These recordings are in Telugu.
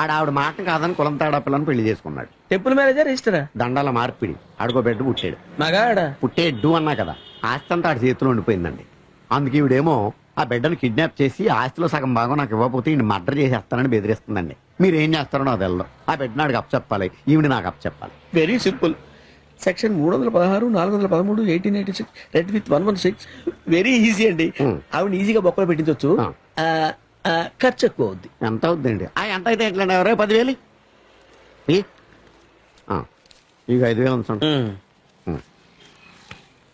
ఆడ ఆవిడ మాట కాదని కులం తేడా పిల్లని పెళ్ళి చేసుకున్నాడు. టెంపుల్ మేనేజర్ రిజిస్టరా దండాల మార్పిడి. ఆడుకో బిడ్డ పుట్టాడు. మగాడ పుట్టేడ్డు అన్నా కదా. ఆస్తి అంతా ఆడి చేతిలో ఉండిపోయిందండి. అందుకే ఈవిడేమో ఆ బిడ్డను కిడ్నాప్ చేసి ఆస్తిలో సగం భాగం నాకు ఇవ్వకపోతే ఈయన మర్డర్ చేసేస్తానని బెదిరిస్తుందండి. మీరు ఏం చేస్తారో నాకు తెలదు. ఆ బిడ్డ నాడికి అప్ చెప్పాలి ఈవిడ నాకు అప్ చెప్పాలి వెరీ సింపుల్. సెక్షన్ మూడు వందల పదహారు నాలుగు వందల పదమూడు eighteen eighty six red with one one six. Very easy అండి. ఆవిడ ఈజీగా బొక్కలు పెట్టించవచ్చు. ఖర్చు ఎక్కువ అవుద్ది ఎంత అవుద్దండి? ఆ ఎంత అయితే ఎట్లా ఎవరో పదివేలు? ఈ? ఆ, ఇక ఐదు వేలు ఉంచండి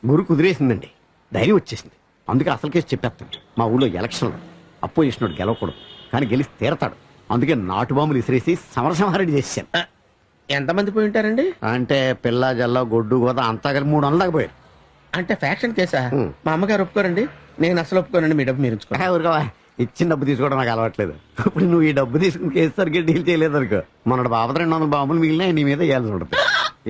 మురు కుదిరేసిందండి. ధైర్యం వచ్చేసింది. అందుకే అసలు కేసు చెప్పేస్తాడు మా ఊళ్ళో ఎలక్షన్లు అప్పు చేసినోడు గెలవకూడదు. కానీ గెలిచి తీరతాడు. అందుకే నాటు బాంబులు ఇసిరేసి సమరసింహారెడ్డి చేశాను. ఎంతమంది పోయి ఉంటారండి? అంటే పిల్ల జల్ల గొడ్డు గోద అంతా కలిపి మూడు వందలు దాకా పోయారు. అంటే ఫ్యాక్షన్ కేసా. మా అమ్మగారు ఒప్పుకోరండి? నేను అసలు ఒప్పుకోనండి మీ డబ్బు మీరు ఉంచుకోండి. ఆ, ఊరుకోవా ఇచ్చిన డబ్బు తీసుకోవడం నాకు అలవాట్లేదు. ఇప్పుడు నువ్వు ఈ డబ్బు తీసుకుని కేసు సరిగ్గా డీల్ చేయలేదు అనుకో. మన బాబు రెండు వందల బాంబులు మిగిలిన నీ మీద వేయాల్సి ఉంటుంది.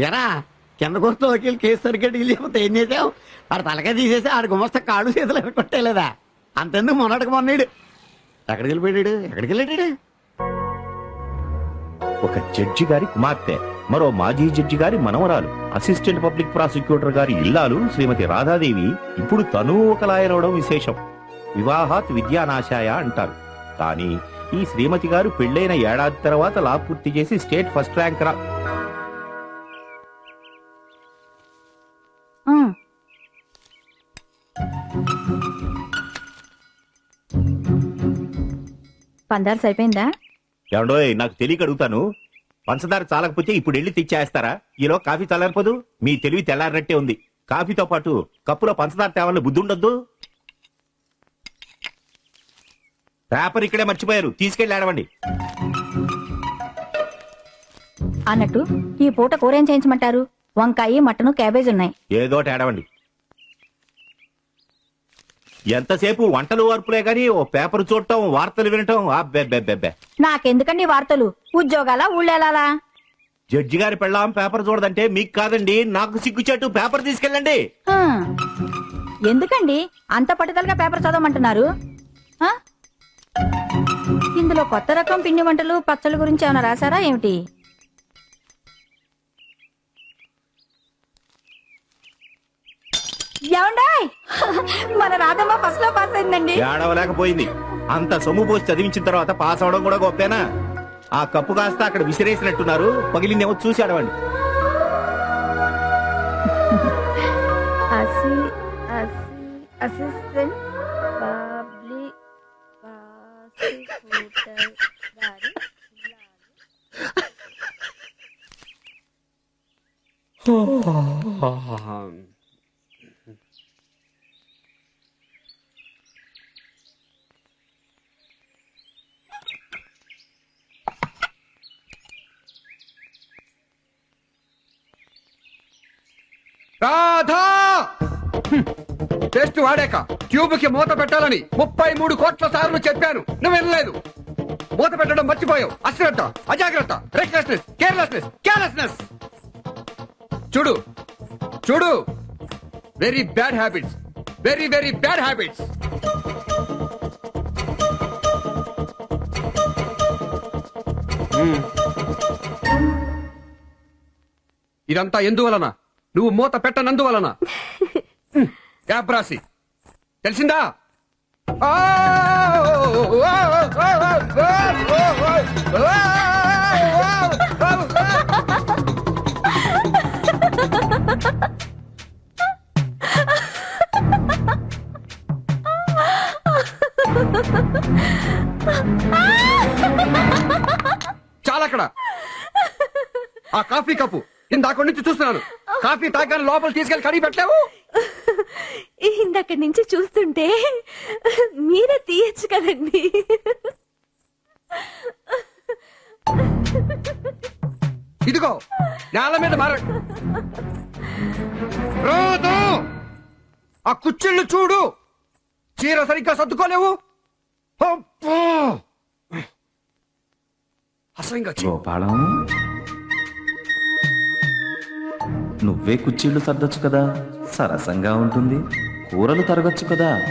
ఎరా కింద కొడుతూ వకీలు కేసు సరిగ్గా డీల్ చేయకపోతే ఏం చేసావు? ఆడ తలకాయ తీసేసి ఆడ గుమస్తా కాడు చేతులు కొట్టేలేదా? అంతెందుకు మొన్నటికి మొన్నడు. ఎక్కడికి వెళ్ళిపోయాడు? ఎక్కడికి వెళ్ళాడు? ఒక జడ్జి గారి కుమార్తె మరో మాజీ జడ్జి గారి మనవరాలు అసిస్టెంట్ పబ్లిక్ ప్రాసిక్యూటర్ గారి ఇల్లాలు శ్రీమతి రాధాదేవి ఇప్పుడు తను ఒక లాయర్ అవడం విశేషం. వివాహాత్ విద్యానాశాయ అంటారు. కానీ ఈ శ్రీమతి గారు పెళ్ళైన ఏడాది తర్వాత లా పూర్తి చేసి స్టేట్ ఫస్ట్ ర్యాంక్ రా. ఉమ్. పందారు సరిపోయిందా? ఏమండోయ్ నాకు తెలియక అడుగుతాను. పంచదార చాలకపోతే ఇప్పుడు వెళ్ళి తెచ్చేస్తారా? ఈలో కాఫీ చల్లారిపోదు? మీ తెలివి తెల్లారినట్టే ఉంది. కాఫీతో పాటు కప్పులో పంచదార తేవాలని బుద్ధి ఉండొద్దు? పేపర్ ఇక్కడే మర్చిపోయారు. తీసుకెళ్ళి ఆడవండి. అన్నట్టు ఈ పూట కూర చేయించమంటారు? వంకాయ మటను క్యాబేజ్ ఉన్నాయి. ఏదో ఏడవండి ఎంతసేపు వంటలు వార్పులే గాని ఓ పేపర్ చూడటం వార్తలు వినటం అబ్బెబ్బెబ్బెబ్బే. నాకెందుకండి వార్తలు? ఉద్యోగాల ఊళ్ళేలాలా? జడ్జి గారి పెళ్ళాం పేపర్ చూడదంటే మీకు కాదండి నాకు సిగ్గుచేటు పేపర్ తీసుకెళ్ళండి. ఎందుకండి? అంత పట్టుదలగా పేపర్ చదవమంటున్నారు? ఇందులో కొత్త రకం పిండి వంటలు పచ్చళ్ళ గురించి ఏమైనా రాశారా? ఏమిటి? ఏమండాయ్? మన రాధమ్మ ఫస్ట్లో పాస్ అయిందండి. ఏడవలేకపోయింది. అంత సొమ్ము పోసి చదివించిన తర్వాత పాస్ అవడం కూడా గొప్పేనా? ఆ కప్పు కాస్త అక్కడ విసిరేసినట్టున్నారు. పగిలిందేమో చూసి ఆడవండి అసి అసి అసిస్టెంట్ రాధా! టెస్ట్ వాడాక ట్యూబ్కి మూత పెట్టాలని ముప్పై మూడు కోట్ల సార్లు చెప్పాను. నువ్వు వినలేదు. మూత పెట్టడం మర్చిపోయావు. అశ్రద్ధ అజాగ్రత్త రెక్లెస్నెస్ కేర్లెస్నెస్ కేర్లెస్నెస్ చూడు చూడు very bad habits very very bad habits ఇదంతా ఎందువలన నువ్వు మూత పెట్టనందువలన రాసి తెలిసిందా ఆ! Coffee cup. ఇందాక నుంచి చూస్తున్నాను కాఫీ తాగానే లోపల తీసుకెళ్ళి కడిగి పెట్టావు? ఇందక్కడి నుంచి చూస్తుంటే మీరే తీయచ్చు కదండి. ఇదిగో నేల మీద మార రోజు ఆ కుచ్చిళ్ళు చూడు. చీర సరిగ్గా సర్దుకోలేవు! అసహ్యంగా చీ- గోపాలం. నువ్వే కుర్చీళ్ళు సర్దొచ్చు కదా. సరసంగా ఉంటుంది. కూరలు తరగచ్చు కదా.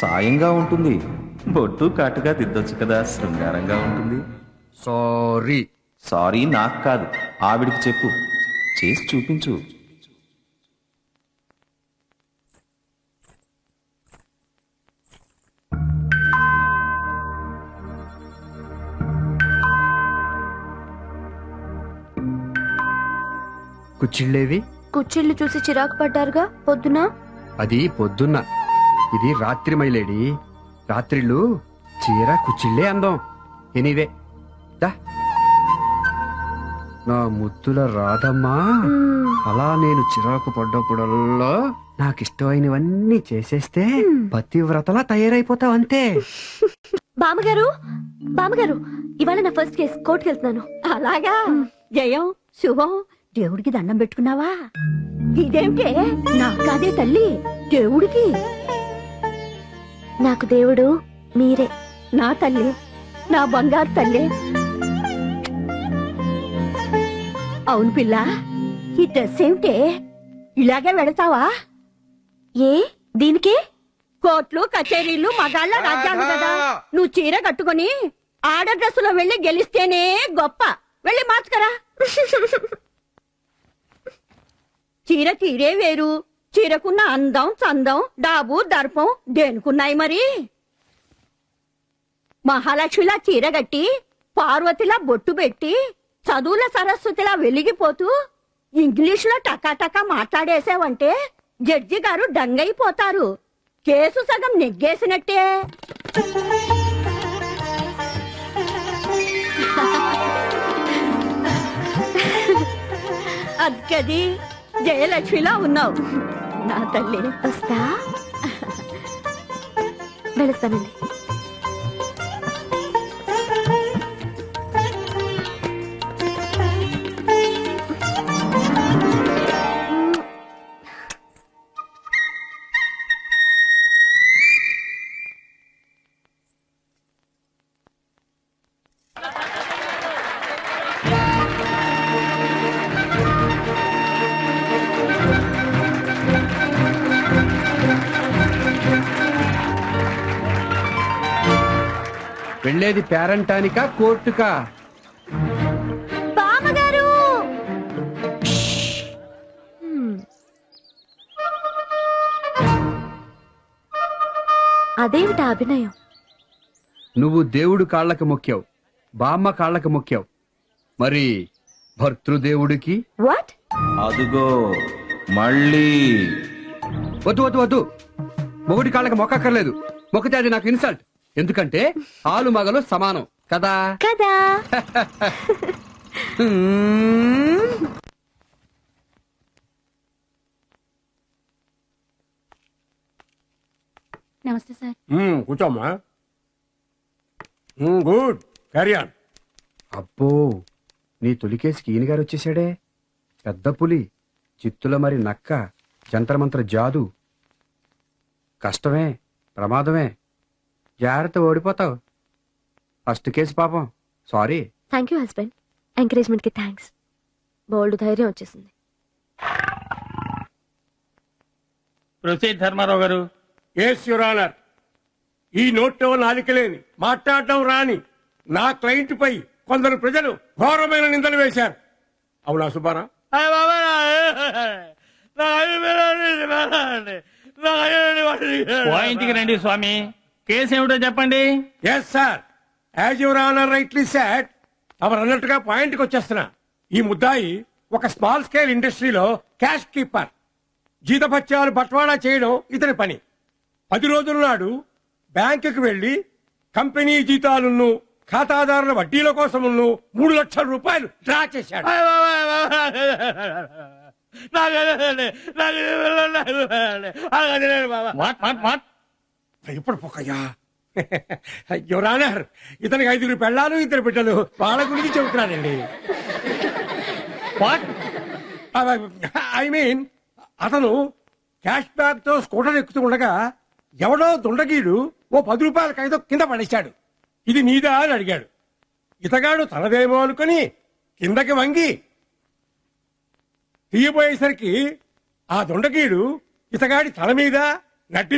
సాయంగా ఉంటుంది. బొట్టు కాటుగా దిద్దొచ్చు కదా. శృంగారంగా ఉంటుంది. సారీ. సారీ నాకు కాదు. ఆవిడికి చెప్పు. చేసి చూపించు. కుచ్చిళ్ళేవి? కుర్చీళ్ళు చూసి చిరాకు పడ్డారుగా పొద్దున? అది పొద్దున్న. ఇది రాత్రి మైలేడి రాత్రిళ్ళు చీర కుచ్చిళ్ళే అందం. ఎనీవే. దా. నా ముద్దుల రాధమ్మా మ్మ్. అలా నేను చిరాకు పడ్డప్పుడల్లా నాకు ఇష్టమైనవన్నీ చేసేస్తే పతివ్రతలా తయారైపోతావు అంతే. బామ్మగారు బామ్మగారు ఇవాళ నా ఫస్ట్ కేసు కోర్టుకి వెళ్తున్నాను అలాగా జయం శుభం. దేవుడికి దండం పెట్టుకున్నావా? ఇదేమిటే నా కాదే తల్లి దేవుడికి. నాకు దేవుడు మీరే. నా తల్లి నా బంగారు తల్లి. అవును పిల్ల ఈ డ్రెస్ ఏమిటే? ఇలాగే వెడతావా ఏ? దీనికే? కోర్టులు కచేరీలు మగాళ్ళ రాజ్యాలు కదా. నువ్వు చీర కట్టుకొని ఆడ డ్రెస్సులో వెళ్ళి గెలిస్తేనే గొప్ప. వెళ్ళి మార్చుకరా. చీర చీరే వేరు. చీరకున్న అందం చందం డాబు దర్పం దేనికున్నాయి మరి? మహాలక్ష్మిలా చీర కట్టి పార్వతిలా బొట్టు పెట్టి చదువుల సరస్వతిలా వెలిగిపోతూ ఇంగ్లీషులో టకాటకా మాట్లాడేసావంటే జడ్జి గారు డంగైపోతారు. కేసు సగం నెగ్గేసినట్టే. అద్గది జయలక్ష్మిలా ఉన్నావు. నా తల్లి. వస్తా. వెళుస్తానండి వెళ్ళేది పేరంటానికా కోర్టుకా? బామ్మగారు. అదేమిటా అభినయం? నువ్వు దేవుడు కాళ్ళకి మొక్కావు బామ్మ కాళ్ళకి మొక్కావు. మరి భర్తృదేవుడికి? వాట్ అదుగో మళ్ళీ. వద్దు వద్దు వద్దు. మొగుడి కాళ్ళకి మొక్కక్కర్లేదు. మొక్కితే అది నాకు ఇన్సల్ట్ ఎందుకంటే ఆలు మగలు సమానం. కదా? కదా. నమస్తే సార్. కూర్చోమ్మా. గుడ్. క్యారీ ఆన్ అబ్బో నీ తొలికేసికి ఈయన గారు వచ్చేసాడే పెద్ద పులి చిత్తుల మరి నక్క జంత్రమంత్ర జాదు. కష్టమే ప్రమాదమే. జాగ్రత్త ఓడిపోతావు ఫస్ట్ కేసు పాపం సారీ థ్యాంక్ యూ హస్బెండ్ ఎంకరేజ్మెంట్కి థ్యాంక్స్ బోల్డ్ ధైర్యం వచ్చేసింది ప్రొసీడ్ ధర్మారావు గారు ఎస్ యువర్ ఆనర్ ఈ నోట్లో నాలికలేని మాట్లాడటం రాని నా క్లయింట్ పై కొందరు ప్రజలు ఘోరమైన నిందలు వేశారు అవునా సుబ్బారా పాయింట్కి రండి స్వామి కేసు ఏమిటో చెప్పండి. Yes sir as your honour rightly sat our అన్నట్టుగా పాయింట్కి వచ్చేస్తున్నా. ఈ ముద్దాయి ఒక స్మాల్ స్కేల్ ఇండస్ట్రీలో క్యాష్ కీపర్ జీతభత్యాలు బట్వాడా చేయడం ఇతని పని. పది రోజుల నాడు బ్యాంకుకి వెళ్ళి కంపెనీ జీతాలను ఖాతాదారుల వడ్డీల కోసమును మూడు లక్షల రూపాయలు డ్రా చేశాడు. వాట్ వాట్ వాట్ భయపడిపోకయ్యా యువరానర్ ఇతనికి ఐదుగురు పెళ్ళాలు ఇద్దరు బిడ్డలు. వాళ్ళ గురించి చెబుతున్నానండి. వాట్ ఐ మీన్ అతను క్యాష్ బ్యాక్తో స్కూటర్ ఎక్కుతూ ఉండగా ఎవడో దుండగీడు ఓ పది రూపాయల కాగితం కింద పడేశాడు. ఇది నీదా అని అడిగాడు. ఇతగాడు తనదేమో అనుకుని కిందకి వంగి తీయబోయేసరికి ఆ దుండగీడు ఇతగాడి తల మీద నట్టి